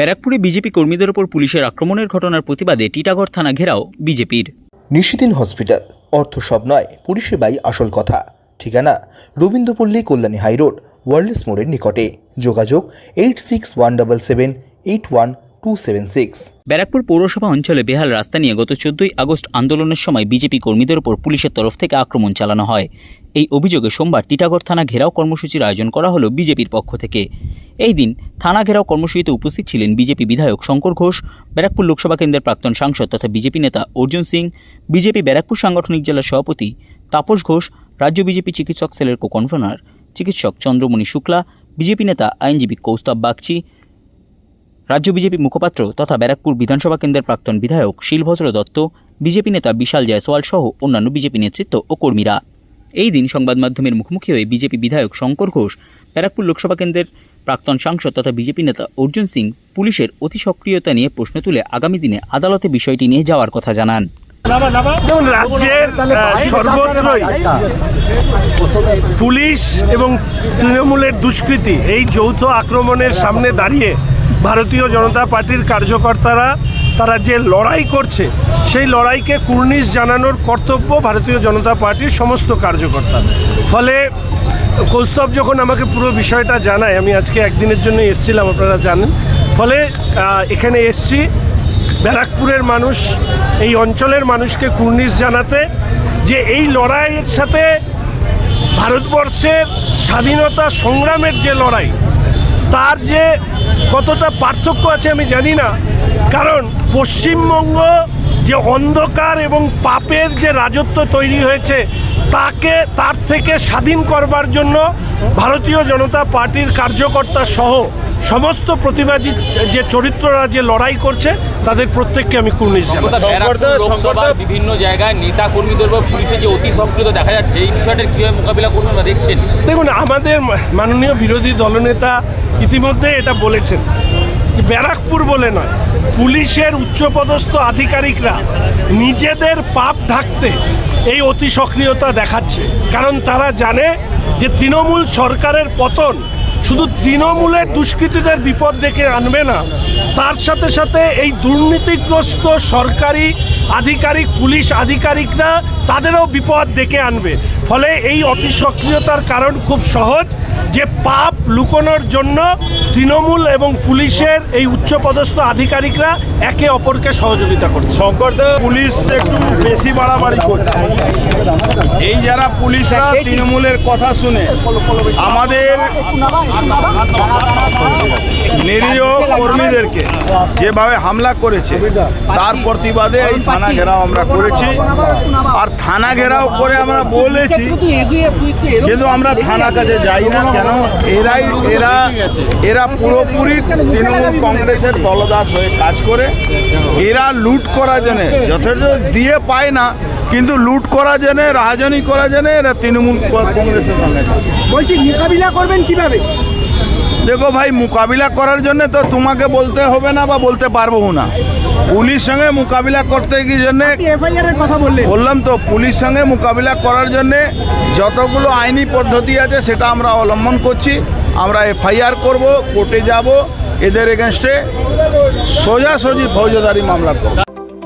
ব্যারাকপুরে বিজেপি কর্মীদের ওপর পুলিশের আক্রমণের ঘটনার প্রতিবাদে টিটাগড় থানা ঘেরাও বিজেপির। নিশিদিন হসপিটাল, অর্থ সব নয় পরিষেবাই আসল কথা। ঠিকানা, রবীন্দ্রপল্লী, কল্যাণী হাইরোড ওয়ার্ল্ডস মোড়ের নিকটে। যোগাযোগ eight six one double seven eight one two seven six Barrackpore পৌরসভা অঞ্চলে বেহাল রাস্তা নিয়ে গত চোদ্দই আগস্ট আন্দোলনের সময় বিজেপি কর্মীদের ওপর পুলিশের তরফ থেকে আক্রমণ চালানো হয়। এই অভিযোগে সোমবার টিটাগড় থানা ঘেরাও কর্মসূচির আয়োজন করা হলো বিজেপির পক্ষ থেকে। এই দিন থানা ঘেরাও কর্মসূচিতে উপস্থিত ছিলেন বিজেপি বিধায়ক শঙ্কর ঘোষ, ব্যারাকপুর লোকসভা কেন্দ্রের প্রাক্তন সাংসদ তথা বিজেপি নেতা অর্জুন সিং, বিজেপি ব্যারাকপুর সাংগঠনিক জেলার সভাপতি তাপস ঘোষ, রাজ্য বিজেপি চিকিৎসক সেলের কো কনভেনার চিকিৎসক চন্দ্রমণি শুক্লা, বিজেপি নেতা আইনজীবী কৌস্তব বাগচি রাজ্য বিজেপি মুখপাত্র তথা ব্যারাকপুর বিধানসভা কেন্দ্রের প্রাক্তন বিধায়ক শিলভদ্র দত্ত বিজেপি নেতা বিশাল জয়সওয়াল সহ অন্যান্য বিজেপি নেতৃত্ব ও কর্মীরা। এই দিন সংবাদ মাধ্যমের মুখোমুখি হয়ে বিজেপি বিধায়ক শঙ্কর ঘোষ ব্যারাকপুর লোকসভা কেন্দ্রের প্রাক্তন সাংসদ তথা বিজেপি নেতা অর্জুন সিং পুলিশের অতি সক্রিয়তা নিয়ে প্রশ্ন তুলে আগামী দিনে আদালতে বিষয়টি নিয়ে যাওয়ার কথা জানান। দেখুন রাজ্যের সর্বত্রই পুলিশ এবং তৃণমূলের দুষ্কৃতি এই যৌথ আক্রমণের সামনে দাঁড়িয়ে ভারতীয় জনতা পার্টির কার্যকর্তারা, তারা যে লড়াই করছে, সেই লড়াইকে কুর্নিশ জানানোর কর্তব্য ভারতীয় জনতা পার্টির সমস্ত কার্যকর্তা। ফলে কৌস্তব যখন আমাকে পুরো বিষয়টা জানায়, আমি আজকে একদিনের জন্য এসেছিলাম, আপনারা জানেন। ফলে এখানে এসছি, ব্যারাকপুরের মানুষ, এই অঞ্চলের মানুষকে কুর্নিশ জানাতে, যে এই লড়াইয়ের সাথে ভারতবর্ষের স্বাধীনতা সংগ্রামের যে লড়াই, তার যে কতটা পার্থক্য আছে আমি জানি না। কারণ পশ্চিমবঙ্গ যে অন্ধকার এবং পাপের যে রাজত্ব তৈরি হয়েছে, তাকে তার থেকে স্বাধীন করবার জন্য ভারতীয় জনতা পার্টির কার্যকর্তা সহ সমস্ত প্রতিবাদী যে চরিত্ররা যে লড়াই করছে তাদের প্রত্যেককে আমি কুর্নিশ জানাই। বিভিন্ন জায়গায় নেতা কর্মীদের বা পুলিশের যে অতি সক্রিয় দেখা যাচ্ছে এই বিষয়টার কীভাবে মোকাবিলা করবেন বা দেখছেন? দেখুন আমাদের মাননীয় বিরোধী দলনেতা ইতিমধ্যে এটা বলেছেন। যে ব্যারাকপুর বলে নয় পুলিশের উচ্চপদস্থ আধিকারিকরা নিজেদের পাপ ঢাকতে এই অতি সক্রিয়তা দেখাচ্ছে। কারণ তারা জানে যে তৃণমূল সরকারের পতন শুধু তৃণমূলের দুষ্কৃতীদের বিপদ ডেকে আনবে না, তার সাথে সাথে এই দুর্নীতিগ্রস্ত সরকারি আধিকারিক, পুলিশ আধিকারিকরা তাদেরও বিপদ ডেকে আনবে। ফলে এই অতি সক্রিয়তার কারণ খুব সহজ। যে পাপ লুকোনোর জন্য তৃণমূল এবং পুলিশের এই উচ্চপদস্থ আধিকারিকরা একে অপরকে সহযোগিতা করছে। শঙ্করদা পুলিশ একটু বেশি বাড়াবাড়ি করছে। এই যারা পুলিশরা তৃণমূলের কথা শুনে আমাদের যেভাবে হামলা করেছে, তার প্রতিবাদে এই থানা ঘেরাও আমরা করেছি। আর থানা ঘেরাও করে আমরা বলেছি, কিন্তু আমরা থানা কাছে যাই না কেন? এরাই, এরা এরা পুরোপুরি তৃণমূল কংগ্রেসের দলদাস হয়ে কাজ করে। এরা লুট করার জন্য যথেষ্ট দিয়ে পায় না, কিন্তু লুট করা জেনে রাজনী করা জেনে এরা তৃণমূল কংগ্রেসের সঙ্গে। বলছি, মোকাবিলা করবেন কীভাবে? দেখো ভাই মোকাবিলা করার জন্য তো তোমাকে বলতে হবে না বা বলতে পারব না। পুলিশ সঙ্গে মোকাবিলা করতে গিয়ে জন্যে? কথা বললেন। বললাম তো পুলিশ সঙ্গে মোকাবিলা করার জন্য যতগুলো আইনি পদ্ধতি আছে সেটা আমরা অবলম্বন করছি। আমরা এফআইআর করব কোর্টে যাব এদের এগেনস্টে সোজাসুজি ফৌজদারি মামলা করব।